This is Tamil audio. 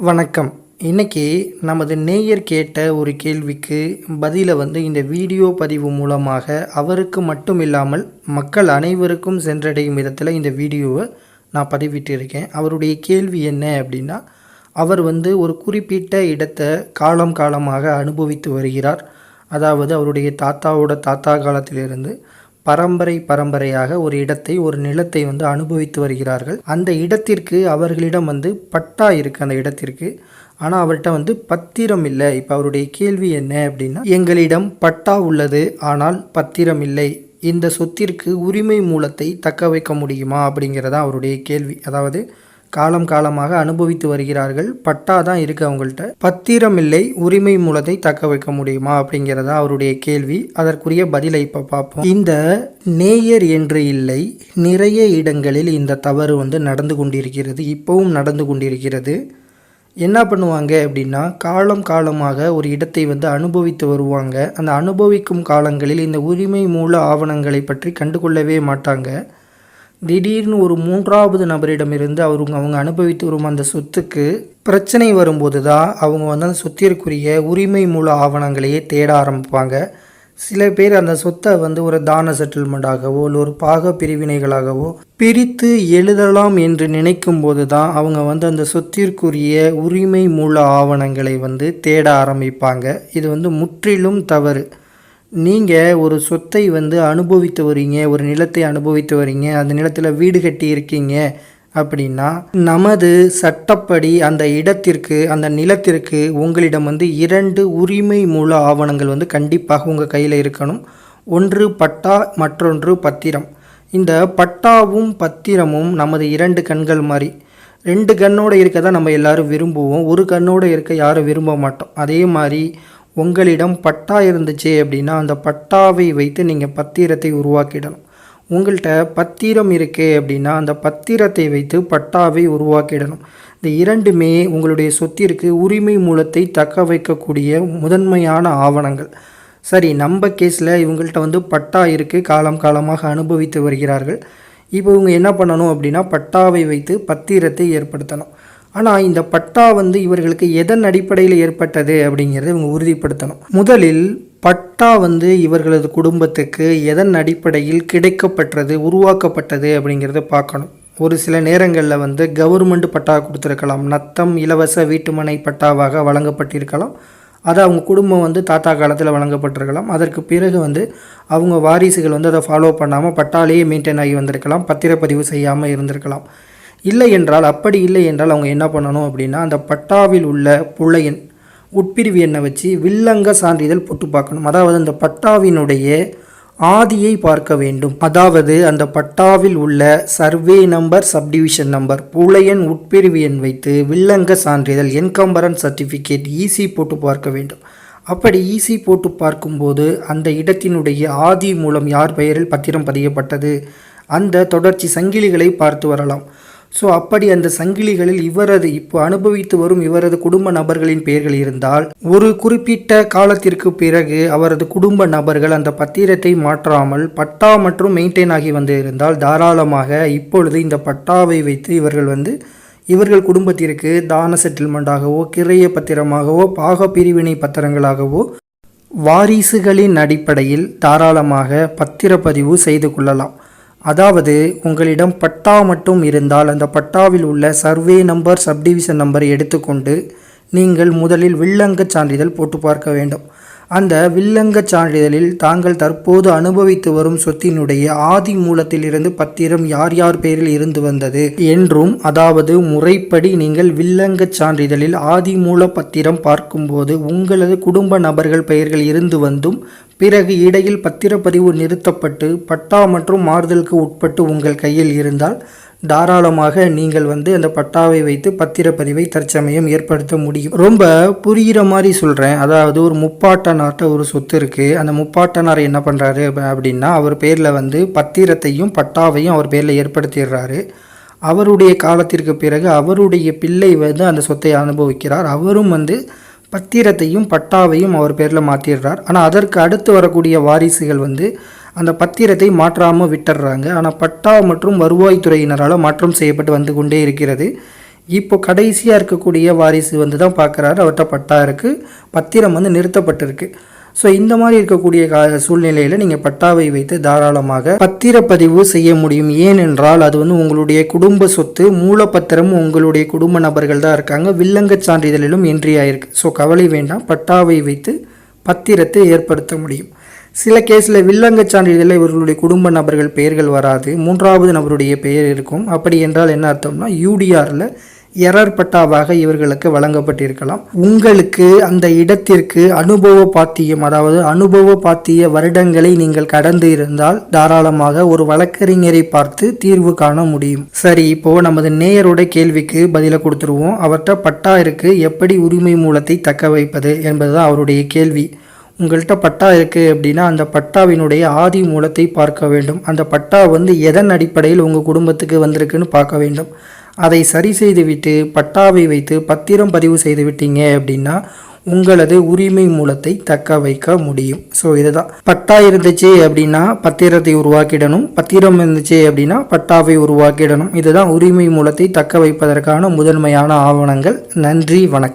வணக்கம். இன்றைக்கி நமது நேயர் கேட்ட ஒரு கேள்விக்கு பதிலை வந்து இந்த வீடியோ பதிவு மூலமாக அவருக்கு மட்டும் இல்லாமல் மக்கள் அனைவருக்கும் சென்றடையும் விதத்தில் இந்த வீடியோவை நான் பதிவிட்டு இருக்கேன் அவருடைய கேள்வி என்ன அப்படின்னா அவர் வந்து ஒரு குறிப்பிட்ட இடத்தை காலம் காலமாக அனுபவித்து வருகிறார். அதாவது அவருடைய தாத்தாவோட தாத்தா காலத்திலிருந்து பரம்பரை பரம்பரையாக ஒரு இடத்தை ஒரு நிலத்தை வந்து அனுபவித்து வருகிறார்கள். அந்த இடத்திற்கு அவர்களிடம் வந்து பட்டா இருக்குது அந்த இடத்திற்கு. ஆனால் அவர்கிட்ட வந்து பத்திரம் இல்லை. இப்போ அவருடைய கேள்வி என்ன அப்படின்னா எங்களிடம் பட்டா உள்ளது ஆனால் பத்திரம் இல்லை. இந்த சொத்திற்கு உரிமை மூலத்தை தக்க வைக்க முடியுமா? அப்படிங்கிறதா அவருடைய கேள்வி. அதாவது காலம் காலமாக அனுபவித்து வருகிறார்கள். பட்டா தான் இருக்குது அவங்கள்ட்ட. பத்திரம் இல்லை உரிமை மூலத்தை தக்க வைக்க முடியுமா அப்படிங்கிறதா அவருடைய கேள்வி. அதற்குரிய பதிலை இப்போ பார்ப்போம். இந்த நேயர் என்று இல்லை நிறைய இடங்களில் இந்த தவறு வந்து நடந்து கொண்டிருக்கிறது இப்போவும் நடந்து கொண்டிருக்கிறது. என்ன பண்ணுவாங்க அப்படின்னா காலம் காலமாக ஒரு இடத்தை வந்து அனுபவித்து வருவாங்க. அந்த அனுபவிக்கும் காலங்களில் இந்த உரிமை மூல ஆவணங்களை பற்றி கண்டுகொள்ளவே மாட்டாங்க. திடீர்னு ஒரு மூன்றாவது நபரிடமிருந்து அவங்க அவங்க அனுபவித்து வரும் அந்த சொத்துக்கு பிரச்சனை வரும்போது தான் அவங்க வந்து அந்த சொத்திற்குரிய உரிமை மூல ஆவணங்களையே தேட ஆரம்பிப்பாங்க. சில பேர் அந்த சொத்தை வந்து ஒரு தான செட்டில்மெண்ட்டாகவோ இல்லை ஒரு பாக பிரிவினைகளாகவோ பிரித்து எழுதலாம் என்று நினைக்கும் போது தான் அவங்க வந்து அந்த சொத்திற்குரிய உரிமை மூல ஆவணங்களை வந்து தேட ஆரம்பிப்பாங்க. இது வந்து முற்றிலும் தவறு. நீங்கள் ஒரு சொத்தை வந்து அனுபவித்து வரீங்க ஒரு நிலத்தை அனுபவித்து வரீங்க அந்த நிலத்தில் வீடு கட்டி இருக்கீங்க அப்படின்னா நமது சட்டப்படி அந்த இடத்திற்கு அந்த நிலத்திற்கு உங்களிடம் வந்து இரண்டு உரிமை மூல ஆவணங்கள் வந்து கண்டிப்பாக உங்கள் கையில் இருக்கணும். ஒன்று பட்டா மற்றொன்று பத்திரம். இந்த பட்டாவும் பத்திரமும் நமது இரண்டு கண்கள் மாதிரி ரெண்டு கண்ணோடு இருக்க தான் நம்ம எல்லாரும் விரும்புவோம். ஒரு கண்ணோடு இருக்க யாரும் விரும்ப மாட்டோம். அதே மாதிரி உங்களிடம் பட்டா இருந்துச்சு அப்படின்னா அந்த பட்டாவை வைத்து நீங்கள் பத்திரத்தை உருவாக்கிடணும். உங்கள்கிட்ட பத்திரம் இருக்கே அப்படின்னா அந்த பத்திரத்தை வைத்து பட்டாவை உருவாக்கிடணும். இந்த இரண்டுமே உங்களுடைய சொத்திற்கு உரிமை மூலத்தை தக்க வைக்கக்கூடிய முதன்மையான ஆவணங்கள். சரி நம்ம கேஸில் இவங்கள்ட்ட வந்து பட்டா இருக்குது காலம் காலமாக அனுபவித்து வருகிறார்கள். இப்போ இவங்க என்ன பண்ணணும் அப்படின்னா பட்டாவை வைத்து பத்திரத்தை ஏற்படுத்தணும். ஆனால் இந்த பட்டா வந்து இவர்களுக்கு எதன் அடிப்படையில் ஏற்பட்டது அப்படிங்கிறத இவங்க உறுதிப்படுத்தணும். முதலில் பட்டா வந்து இவர்களது குடும்பத்துக்கு எதன் அடிப்படையில் கிடைக்கப்பட்டது உருவாக்கப்பட்டது அப்படிங்கிறத பார்க்கணும். ஒரு சில நேரங்களில் வந்து கவர்மெண்ட் பட்டா கொடுத்துருக்கலாம். நத்தம் இலவச வீட்டுமனை பட்டாவாக வழங்கப்பட்டிருக்கலாம். அது அவங்க குடும்பம் வந்து தாத்தா காலத்தில் வழங்கப்பட்டிருக்கலாம். அதற்கு பிறகு வந்து அவங்க வாரிசுகள் வந்து அதை ஃபாலோ பண்ணாமல் பட்டாலேயே மெயின்டைன் ஆகி வந்திருக்கலாம். பத்திரப்பதிவு செய்யாமல் இருந்திருக்கலாம். இல்லை என்றால் அப்படி இல்லை என்றால் அவங்க என்ன பண்ணணும் அப்படின்னா அந்த பட்டாவில் உள்ள புள்ளையன் உட்பிரிவு எண்ணை வச்சு வில்லங்க சான்றிதழ் போட்டு பார்க்கணும். அதாவது அந்த பட்டாவினுடைய ஆதியை பார்க்க வேண்டும். அதாவது அந்த பட்டாவில் உள்ள சர்வே நம்பர் சப்டிவிஷன் நம்பர் புலையன் உட்பிரிவு எண் வைத்து வில்லங்க சான்றிதழ் என்கம்பரன் சர்டிஃபிகேட் ஈசி போட்டு பார்க்க வேண்டும். அப்படி ஈசி போட்டு பார்க்கும்போது அந்த இடத்தினுடைய ஆதி மூலம் யார் பெயரில் பத்திரம் பதியப்பட்டது? அந்த தொடர்ச்சி சங்கிலிகளை பார்த்து வரலாம். ஸோ அப்படி அந்த சங்கிலிகளில் இவரது இப்போ அனுபவித்து வரும் இவரது குடும்ப நபர்களின் பெயர்கள் இருந்தால் ஒரு குறிப்பிட்ட காலத்திற்கு பிறகு அவரது குடும்ப நபர்கள் அந்த பத்திரத்தை மாற்றாமல் பட்டா மற்றும் மெயின்டைன் ஆகி வந்திருந்தால் தாராளமாக இப்பொழுது இந்த பட்டாவை வைத்து இவர்கள் வந்து இவர்கள் குடும்பத்திற்கு தான செட்டில்மெண்ட்டாகவோ கிரைய பத்திரமாகவோ பாக பிரிவினை பத்திரங்களாகவோ வாரிசுகளின் அடிப்படையில் தாராளமாக பத்திரப்பதிவு செய்து கொள்ளலாம். அதாவது உங்களிடம் பட்டா மட்டும் இருந்தால் அந்த பட்டாவில் உள்ள சர்வே நம்பர் சப்டிவிஷன் நம்பரை எடுத்துக்கொண்டு நீங்கள் முதலில் வில்லங்கச் சான்றிதழ் போட்டு பார்க்க வேண்டும். அந்த வில்லங்கச் சான்றிதழில் தாங்கள் தற்போது அனுபவித்து வரும் சொத்தினுடைய ஆதி மூலத்திலிருந்து பத்திரம் யார் யார் பெயரில் இருந்து வந்தது என்றும் அதாவது முறைப்படி நீங்கள் வில்லங்கச் சான்றிதழில் ஆதி மூல பத்திரம் பார்க்கும்போது உங்களது குடும்ப நபர்கள் பெயர்கள் இருந்து வந்தும் பிறகு இடையில் பத்திரப்பதிவு நிறுத்தப்பட்டு பட்டா மற்றும் மாறுதலுக்கு உட்பட்டு உங்கள் கையில் இருந்தால் தாராளமாக நீங்கள் வந்து அந்த பட்டாவை வைத்து பத்திரப்பதிவை தற்சமயம் ஏற்படுத்த முடியும். ரொம்ப புரிகிற மாதிரி சொல்கிறேன் அதாவது ஒரு முப்பாட்டனார்ட்ட ஒரு சொத்து இருக்குது அந்த முப்பாட்டனார் என்ன பண்ணுறாரு அப்படின்னா அவர் பேரில் வந்து பத்திரத்தையும் பட்டாவையும் அவர் பேரில் ஏற்படுத்திடுறாரு. அவருடைய காலத்திற்கு பிறகு அவருடைய பிள்ளை வந்து அந்த சொத்தை அனுபவிக்கிறார். அவரும் வந்து பத்திரத்தையும் பட்டாவையும் அவர் பேரில் மாற்றிடுறார் ஆனால் அதற்கு அடுத்து வரக்கூடிய வாரிசுகள் வந்து அந்த பத்திரத்தை மாற்றாமல் விட்டுடுறாங்க. ஆனால் பட்டா மற்றும் வருவாய்த்துறையினரால் மாற்றம் செய்யப்பட்டு வந்து கொண்டே இருக்கிறது. இப்போ கடைசியாக இருக்கக்கூடிய வாரிசு வந்து தான் பார்க்குறாரு அவர்கிட்ட பட்டா இருக்குது பத்திரம் வந்து நிறுத்தப்பட்டிருக்கு. ஸோ இந்த மாதிரி இருக்கக்கூடிய கா சூழ்நிலையில் நீங்கள் பட்டாவை வைத்து தாராளமாக பத்திரப்பதிவு செய்ய முடியும். ஏனென்றால் அது வந்து உங்களுடைய குடும்ப சொத்து மூலப்பத்திரம் உங்களுடைய குடும்ப நபர்கள் தான் இருக்காங்க. வில்லங்கச் சான்றிதழிலும் என்ட்ரி ஆயிருக்கு. ஸோ கவலை வேண்டாம். பட்டாவை வைத்து பத்திரத்தை ஏற்படுத்த முடியும். சில கேஸில் வில்லங்கச் சான்றிதழில் இவர்களுடைய குடும்ப நபர்கள் பெயர்கள் வராது. மூன்றாவது நபருடைய பெயர் இருக்கும். அப்படி என்றால் என்ன அர்த்தம்னா யூடிஆரில் எரர் பட்டாவாக இவர்களுக்கு வழங்கப்பட்டிருக்கலாம். உங்களுக்கு அந்த இடத்திற்கு அனுபவ பாத்தியம் அதாவது அனுபவ பாத்திய வருடங்களை நீங்கள் கடந்து இருந்தால் தாராளமாக ஒரு வழக்கறிஞரை பார்த்து தீர்வு காண முடியும். சரி இப்போ நமது நேயரோட கேள்விக்கு பதில கொடுத்துருவோம். அவர்கிட்ட பட்டா இருக்கு எப்படி உரிமை மூலத்தை தக்க வைப்பது என்பதுதான் அவருடைய கேள்வி. உங்கள்கிட்ட பட்டா இருக்குது அப்படின்னா அந்த பட்டாவினுடைய ஆதி மூலத்தை பார்க்க வேண்டும். அந்த பட்டா வந்து எதன் அடிப்படையில் உங்கள் குடும்பத்துக்கு வந்திருக்குன்னு பார்க்க வேண்டும். அதை சரி செய்துவிட்டு பட்டாவை வைத்து பத்திரம் பதிவு செய்து விட்டீங்க அப்படின்னா உங்களது உரிமை மூலத்தை தக்க வைக்க முடியும். ஸோ இதுதான். பட்டா இருந்துச்சு அப்படின்னா பத்திரத்தை உருவாக்கிடணும். பத்திரம் இருந்துச்சு அப்படின்னா பட்டாவை உருவாக்கிடணும். இதுதான் உரிமை மூலத்தை தக்க வைப்பதற்கான முதன்மையான ஆவணங்கள். நன்றி வணக்கம்.